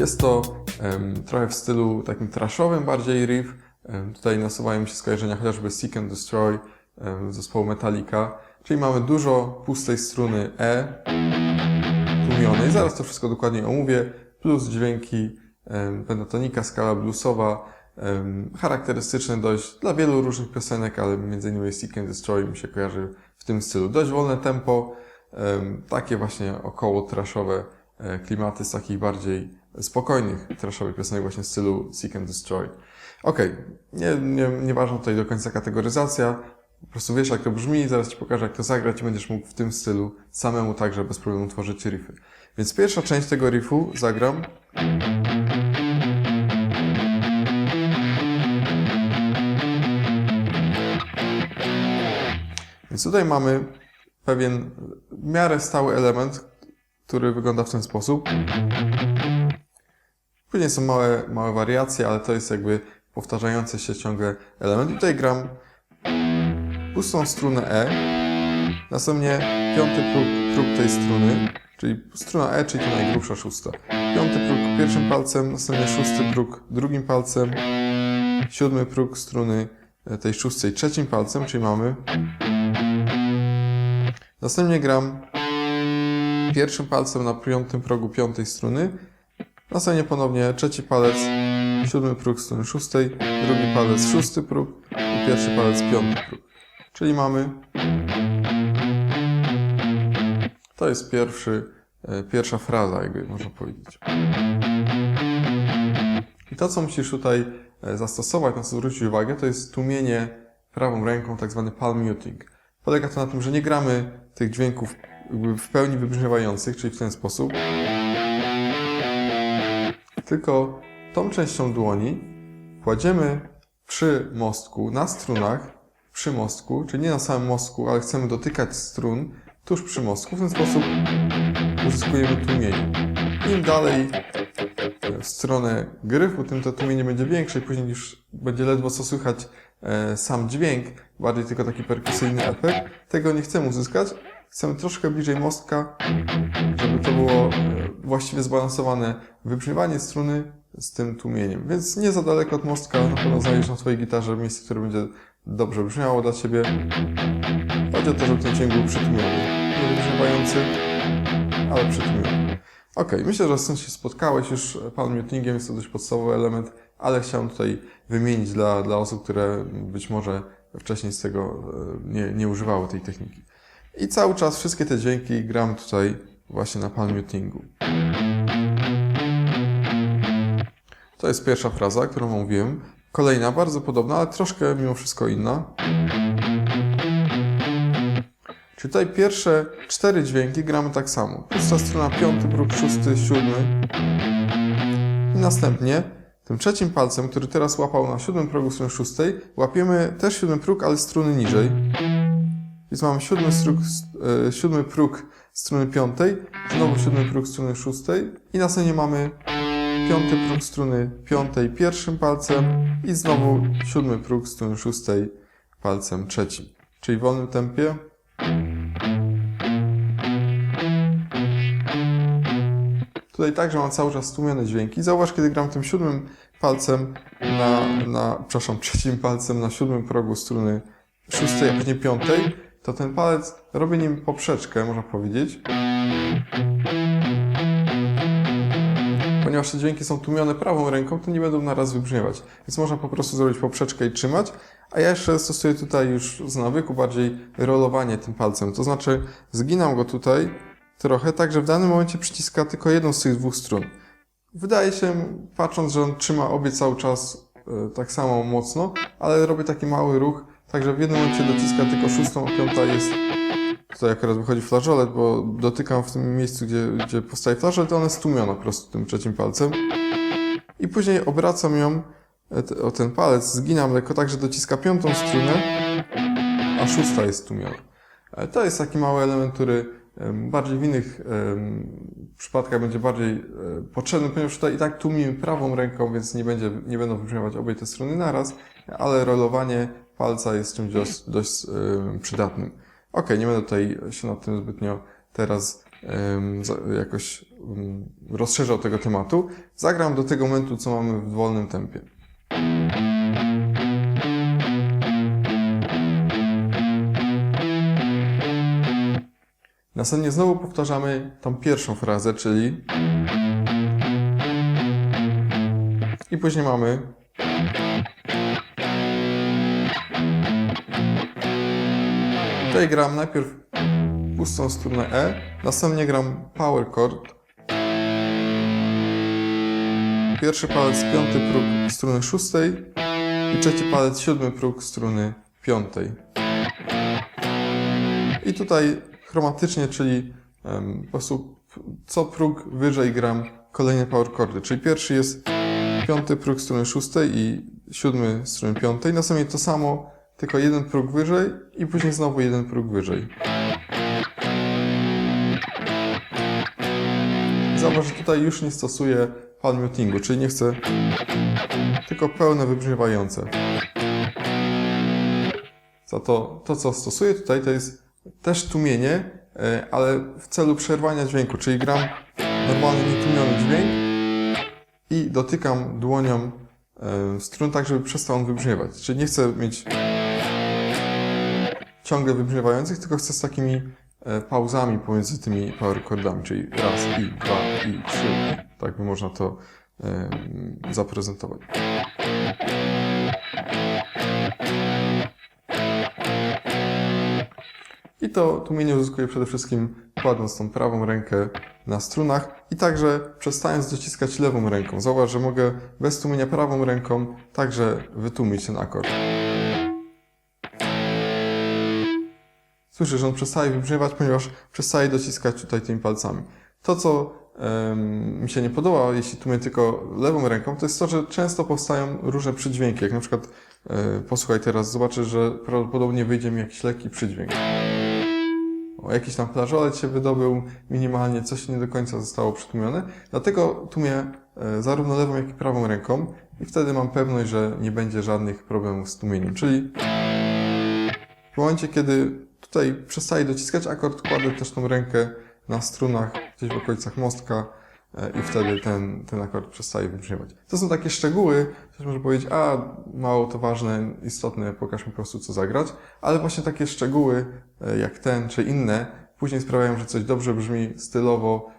Jest to trochę w stylu takim trashowym bardziej riff. Tutaj nasuwają się skojarzenia chociażby Seek and Destroy zespołu Metallica. Czyli mamy dużo pustej struny E tłumionej. Zaraz to wszystko dokładnie omówię. Plus dźwięki pentatonika, skala bluesowa. em, Charakterystyczny dość dla wielu różnych piosenek, ale innymi Seek and Destroy mi się kojarzy w tym stylu. Dość wolne tempo, em, takie właśnie około trashowe klimaty z takich bardziej spokojnych trashowych piosenek właśnie w stylu Seek and Destroy. Okej, nie, nie, nieważna tutaj do końca kategoryzacja, po prostu wiesz jak to brzmi, zaraz Ci pokażę jak to zagrać i będziesz mógł w tym stylu samemu także bez problemu tworzyć riffy. Więc pierwsza część tego riffu zagram. Więc tutaj mamy pewien w miarę stały element, który wygląda w ten sposób. Później są małe, małe wariacje, ale to jest jakby powtarzający się ciągle element. Tutaj gram pustą strunę E, następnie piąty próg, próg tej struny, czyli struna E, czyli to najgrubsza szósta. Piąty próg pierwszym palcem, następnie szósty próg drugim palcem, siódmy próg struny e, tej szóstej trzecim palcem, czyli mamy. Następnie gram pierwszym palcem na piątym progu piątej struny, następnie ponownie trzeci palec, siódmy próg struny szóstej, drugi palec szósty próg i pierwszy palec piąty próg. Czyli mamy. To jest pierwszy, e, pierwsza fraza, jakby można powiedzieć. I to, co musisz tutaj e, zastosować, na co zwrócić uwagę, to jest tłumienie prawą ręką, tak zwany palm muting. Polega to na tym, że nie gramy tych dźwięków w pełni wybrzmiewających, czyli w ten sposób, tylko tą częścią dłoni kładziemy przy mostku, na strunach, przy mostku, czyli nie na samym mostku, ale chcemy dotykać strun tuż przy mostku. W ten sposób uzyskujemy tłumienie. Im dalej w stronę gryfu, tym to tłumienie będzie większe i później już będzie ledwo co słychać e, sam dźwięk, bardziej tylko taki perkusyjny efekt. Tego nie chcemy uzyskać. Chcemy troszkę bliżej mostka, żeby to było e, właściwie zbalansowane wybrzmiewanie struny z tym tłumieniem. Więc nie za daleko od mostka, na pewno znajdziesz na Twojej gitarze miejsce, które będzie dobrze brzmiało dla Ciebie. Chodzi o to, żeby ten dźwięk był przytłumiony. Nie wybrzmiewający, ale przytłumiony. Ok, myślę, że z tym się spotkałeś już palm mutingiem, jest to dość podstawowy element, ale chciałem tutaj wymienić dla, dla osób, które być może wcześniej z tego e, nie, nie używały tej techniki. I cały czas wszystkie te dźwięki gram tutaj właśnie na palm mutingu. To jest pierwsza fraza, którą mówiłem. Kolejna, bardzo podobna, ale troszkę mimo wszystko inna. Czyli tutaj pierwsze cztery dźwięki gramy tak samo. Pusta strona, piąty próg, szósty, siódmy. I następnie tym trzecim palcem, który teraz łapał na siódmym progu strony szóstej, łapiemy też siódmy próg, ale struny niżej. Więc mamy siódmy, struk, e, siódmy próg struny piątej, znowu siódmy próg struny szóstej i następnie mamy piąty próg struny piątej pierwszym palcem i znowu siódmy próg struny szóstej palcem trzecim. Czyli w wolnym tempie. Tutaj także mam cały czas stłumione dźwięki. Zauważ, kiedy gram tym siódmym palcem na, na, przepraszam, trzecim palcem na siódmym progu struny szóstej, a później piątej, to ten palec robi nim poprzeczkę, można powiedzieć. Ponieważ te dźwięki są tłumione prawą ręką, to nie będą naraz wybrzmiewać. Więc można po prostu zrobić poprzeczkę i trzymać. A ja jeszcze stosuję tutaj już z nawyku bardziej rolowanie tym palcem. To znaczy zginam go tutaj trochę, tak że w danym momencie przyciska tylko jedną z tych dwóch strun. Wydaje się, patrząc, że on trzyma obie cały czas e, tak samo mocno, ale robię taki mały ruch, także w jednym momencie dociska tylko szóstą, a piąta jest Tutaj akurat wychodzi flażolet, bo dotykam w tym miejscu, gdzie, gdzie powstaje flażolet, ona jest stłumiona po prostu tym trzecim palcem. I później obracam ją e, o ten palec, zginam lekko tak, że dociska piątą strunę, a szósta jest stłumiona. E, To jest taki mały element, który bardziej w innych przypadkach będzie bardziej e, potrzebny, ponieważ tutaj i tak tłumimy prawą ręką, więc nie, będzie, nie będą wybrzmiewać obie te struny naraz, ale rolowanie palca jest czymś dość, dość przydatnym. Ok, nie będę tutaj się nad tym zbytnio teraz jakoś rozszerzał tego tematu, zagram do tego momentu, co mamy w wolnym tempie. Następnie znowu powtarzamy tą pierwszą frazę, czyli i później mamy Tutaj gram najpierw pustą strunę E, następnie gram power chord. Pierwszy palec piąty próg struny szóstej i trzeci palec siódmy próg struny piątej. I tutaj chromatycznie, czyli p- co próg wyżej gram kolejne power chordy. Czyli pierwszy jest piąty próg struny szóstej i siódmy struny piątej. Następnie to samo, tylko jeden próg wyżej i później znowu jeden próg wyżej. Zauważ, że tutaj już nie stosuję palm mutingu, czyli nie chcę tylko pełne wybrzmiewające. Za to, to co stosuję tutaj, to jest też tłumienie, e, ale w celu przerwania dźwięku, czyli gram normalny, nietłumiony dźwięk i dotykam dłonią e, strun tak, żeby przestał on wybrzmiewać. Czyli nie chcę mieć ciągle wybrzmiewających, tylko chcę z takimi e, pauzami pomiędzy tymi power chordami, czyli raz i dwa i trzy. Tak by można to zaprezentować. I to tłumienie uzyskuję przede wszystkim kładąc tą prawą rękę na strunach i także przestając dociskać lewą ręką. Zauważ, że mogę bez tłumienia prawą ręką także wytłumić ten akord. Że on przestaje wybrzmiewać, ponieważ przestaje dociskać tutaj tymi palcami. To, co mi się nie podoba, jeśli tłumię tylko lewą ręką, to jest to, że często powstają różne przydźwięki. Jak na przykład, e, posłuchaj teraz, zobaczysz, że prawdopodobnie wyjdzie mi jakiś lekki przydźwięk. O, jakiś tam flażolet się wydobył minimalnie, coś nie do końca zostało przytłumione. Dlatego tłumię e, zarówno lewą, jak i prawą ręką i wtedy mam pewność, że nie będzie żadnych problemów z tłumieniem. Czyli w momencie, kiedy tutaj przestaje dociskać akord, kładę też tą rękę na strunach, gdzieś w okolicach mostka e, i wtedy ten, ten akord przestaje wybrzmiewać. To są takie szczegóły, ktoś może powiedzieć, a mało to ważne, istotne, pokaż mi po prostu co zagrać, ale właśnie takie szczegóły e, jak ten czy inne później sprawiają, że coś dobrze brzmi stylowo,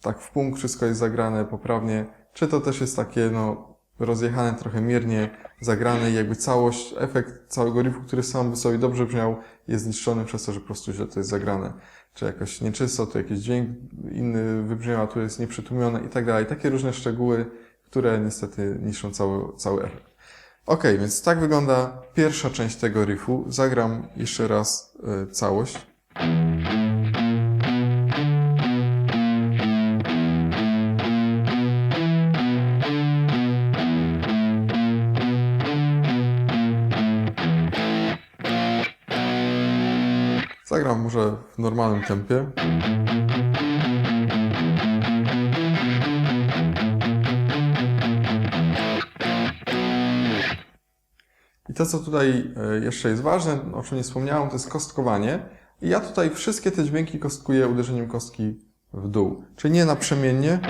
tak w punkt wszystko jest zagrane poprawnie, czy to też jest takie no rozjechane trochę miernie, zagrane i jakby całość, efekt całego riffu, który sam by sobie dobrze brzmiał, jest zniszczony przez to, że po prostu źle to jest zagrane. Czy jakoś nieczysto, tu jakiś dźwięk inny wybrzmiewa, tu jest nieprzytłumione i tak dalej. Takie różne szczegóły, które niestety niszczą cały, cały efekt. Ok, więc tak wygląda pierwsza część tego riffu. Zagram jeszcze raz y, całość. Normalnym tempie. I to, co tutaj e, jeszcze jest ważne, o czym nie wspomniałem, to jest kostkowanie. I ja tutaj wszystkie te dźwięki kostkuję uderzeniem kostki w dół. Czyli nie naprzemiennie.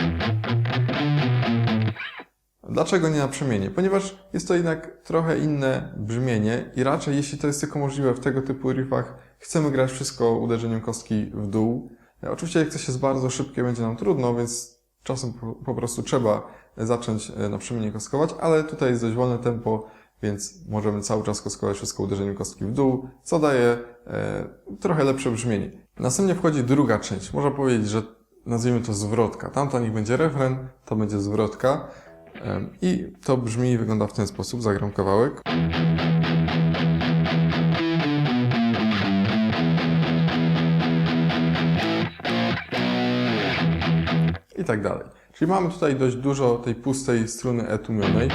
Dlaczego nie naprzemiennie? Ponieważ jest to jednak trochę inne brzmienie i raczej, jeśli to jest tylko możliwe w tego typu riffach, chcemy grać wszystko uderzeniem kostki w dół. Oczywiście, jak coś jest bardzo szybkie, będzie nam trudno, więc czasem po, po prostu trzeba zacząć e, naprzemiennie kostkować, ale tutaj jest dość wolne tempo, więc możemy cały czas kostkować wszystko uderzeniem kostki w dół, co daje e, trochę lepsze brzmienie. Następnie wchodzi druga część. Można powiedzieć, że nazwijmy to zwrotka. Tamta niech będzie refren, to będzie zwrotka. I to brzmi i wygląda w ten sposób. Zagram kawałek. I tak dalej. Czyli mamy tutaj dość dużo tej pustej struny E tłumionej.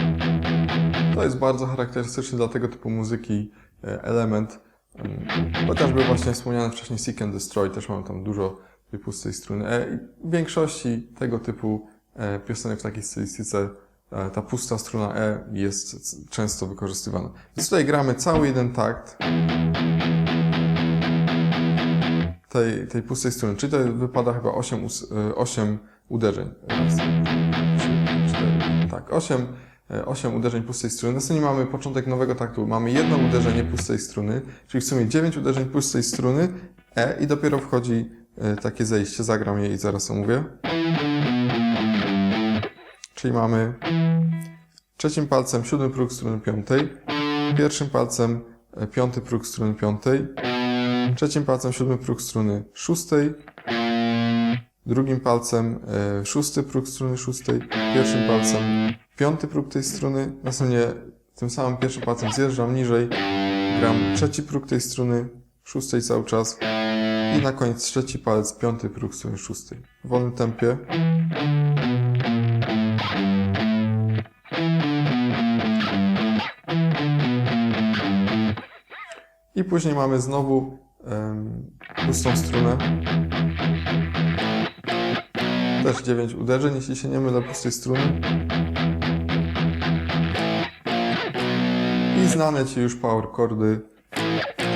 To jest bardzo charakterystyczny dla tego typu muzyki e, element. Em, Chociażby właśnie wspomniany wcześniej Seek and Destroy, też mam tam dużo tej pustej struny E. W większości tego typu e, piosenek w takiej stylistyce ta pusta struna E jest często wykorzystywana. Więc tutaj gramy cały jeden takt. tej, tej pustej struny, czyli to wypada chyba 8, us- e, 8 uderzeń. Raz, trzy, cztery, tak, 8, 8 uderzeń pustej struny. Następnie mamy początek nowego taktu. Mamy jedno uderzenie pustej struny, czyli w sumie 9 uderzeń pustej struny E i dopiero wchodzi e, takie zejście. Zagram je i zaraz omówię. Czyli mamy trzecim palcem siódmy próg struny piątej, pierwszym palcem e, piąty próg struny piątej, trzecim palcem siódmy próg struny szóstej, drugim palcem e, szósty próg struny szóstej, pierwszym palcem piąty próg tej struny, następnie tym samym pierwszym palcem zjeżdżam niżej, gram trzeci próg tej struny szóstej cały czas i na koniec trzeci palec, piąty próg struny szóstej. W wolnym tempie. I później mamy znowu em, pustą strunę. Też 9 uderzeń, jeśli się nie mylę, pustej struny. I znane Ci już power chordy,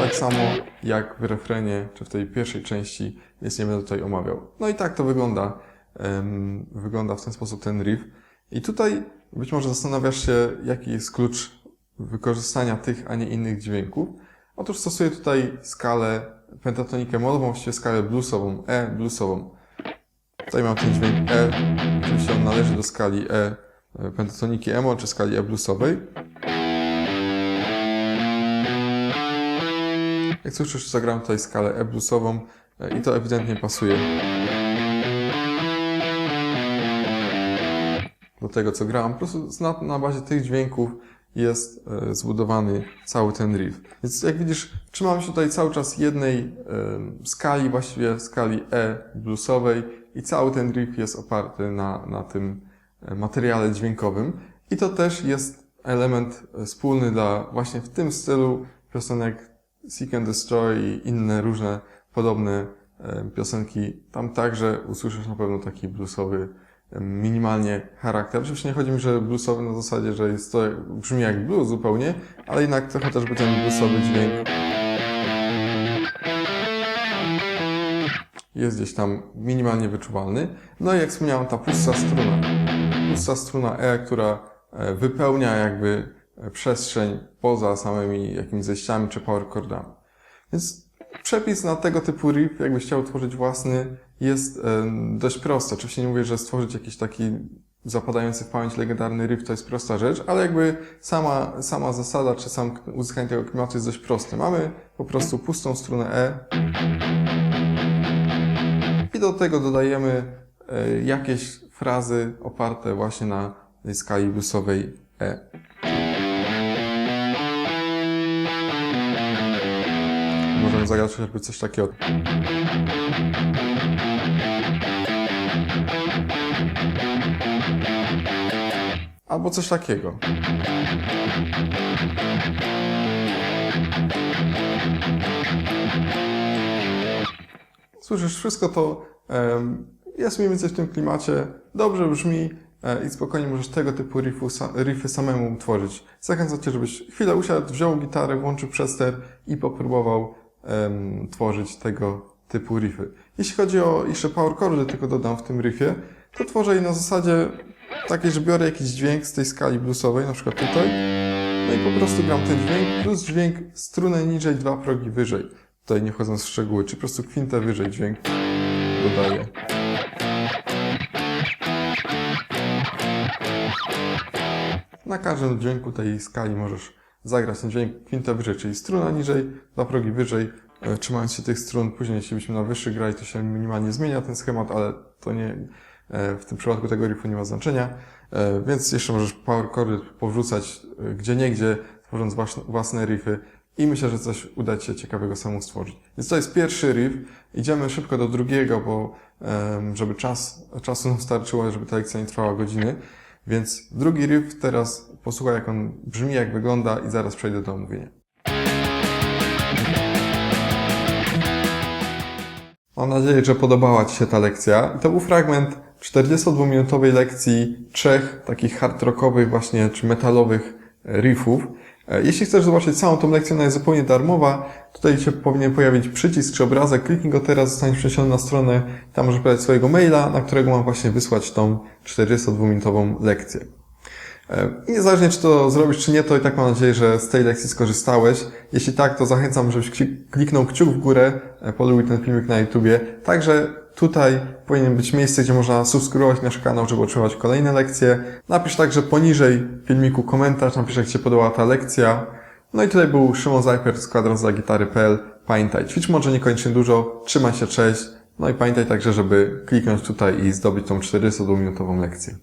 tak samo jak w refrenie, czy w tej pierwszej części, więc nie będę tutaj omawiał. No i tak to wygląda. em, wygląda w ten sposób ten riff. I tutaj być może zastanawiasz się, jaki jest klucz wykorzystania tych, a nie innych dźwięków. Otóż stosuję tutaj skalę pentatonikę modową, właściwie skalę bluesową, E bluesową. Tutaj mam ten dźwięk E, oczywiście on należy do skali E e, pentatoniki emo, czy skali E bluesowej. Jak słyszysz, zagram tutaj skalę E bluesową e, i to ewidentnie pasuje do tego, co grałem. Po prostu na, na bazie tych dźwięków jest e, zbudowany cały ten riff. Więc jak widzisz, trzymamy się tutaj cały czas jednej skali, właściwie skali E bluesowej i cały ten riff jest oparty na, na tym e, materiale dźwiękowym. I to też jest element e, wspólny dla właśnie w tym stylu piosenek Seek and Destroy i inne różne podobne piosenki. Tam także usłyszysz na pewno taki bluesowy minimalnie charakter. Oczywiście nie chodzi mi, że bluesowy na zasadzie, że jest to brzmi jak blues zupełnie, ale jednak to chociażby ten bluesowy dźwięk jest gdzieś tam minimalnie wyczuwalny. No i jak wspomniałem, ta pusta struna. Pusta struna E, która e, wypełnia jakby e, przestrzeń poza samymi jakimiś zejściami czy power chordami. Więc przepis na tego typu riff, jakbyś chciał tworzyć własny, jest dość prosty. Oczywiście nie mówię, że stworzyć jakiś taki zapadający w pamięć legendarny riff to jest prosta rzecz, ale jakby sama, sama zasada, czy sam uzyskanie tego klimatu jest dość proste. Mamy po prostu pustą strunę E i do tego dodajemy e, jakieś frazy oparte właśnie na skali bluesowej E. Możemy zagrać chociażby coś takiego. Albo coś takiego. Słyszysz, wszystko to jest mniej więcej w tym klimacie, dobrze brzmi e, i spokojnie możesz tego typu riffu, riffy samemu tworzyć. Zachęcam Cię, żebyś chwilę usiadł, wziął gitarę, włączył przester i popróbował tworzyć tego typu riffy. Jeśli chodzi o jeszcze power chordy, tylko dodam w tym riffie, to tworzę je na zasadzie takiej, że biorę jakiś dźwięk z tej skali bluesowej, na przykład tutaj, no i po prostu gram ten dźwięk, plus dźwięk strunę niżej, dwa progi wyżej. Tutaj nie wchodząc w szczegóły, czy po prostu kwintę wyżej dźwięk dodaję. Na każdym dźwięku tej skali możesz zagrać ten dźwięk kwintę wyżej, czyli struna niżej, dwa progi wyżej, e, trzymając się tych strun. Później, jeśli byśmy na wyższych grali, to się minimalnie zmienia ten schemat, ale to nie, e, w tym przypadku tego riffu nie ma znaczenia. E, Więc jeszcze możesz power chordy powrzucać gdzie niegdzie, tworząc własne, riffy i myślę, że coś uda Ci się ciekawego samemu stworzyć. Więc to jest pierwszy riff. Idziemy szybko do drugiego, bo żeby czas, czasu nam starczyło, żeby ta lekcja nie trwała godziny. Więc drugi riff teraz posłuchaj, jak on brzmi, jak wygląda i zaraz przejdę do omówienia. Mam nadzieję, że podobała Ci się ta lekcja. To był fragment 42-minutowej lekcji trzech takich hard rockowych właśnie, czy metalowych riffów. E, Jeśli chcesz zobaczyć całą tą lekcję, ona jest zupełnie darmowa. Tutaj się powinien pojawić przycisk czy obrazek. Kliknij go teraz, zostaniesz przeniesiony na stronę. Tam możesz podać swojego maila, na którego mam właśnie wysłać tą 42-minutową lekcję. E, I niezależnie czy to zrobisz, czy nie, to i tak mam nadzieję, że z tej lekcji skorzystałeś. Jeśli tak, to zachęcam, żebyś klik- kliknął kciuk w górę, e, polubił ten filmik na YouTubie. Także tutaj powinien być miejsce, gdzie można subskrybować nasz kanał, żeby otrzymywać kolejne lekcje. Napisz także poniżej filmiku komentarz, napisz jak Ci się podobała ta lekcja. No i tutaj był Szymon Zajper z kwadranzagitary.pl. Pamiętaj, ćwicz może niekoniecznie dużo, trzymaj się, cześć. No i pamiętaj także, żeby kliknąć tutaj i zdobyć tą 42-minutową lekcję.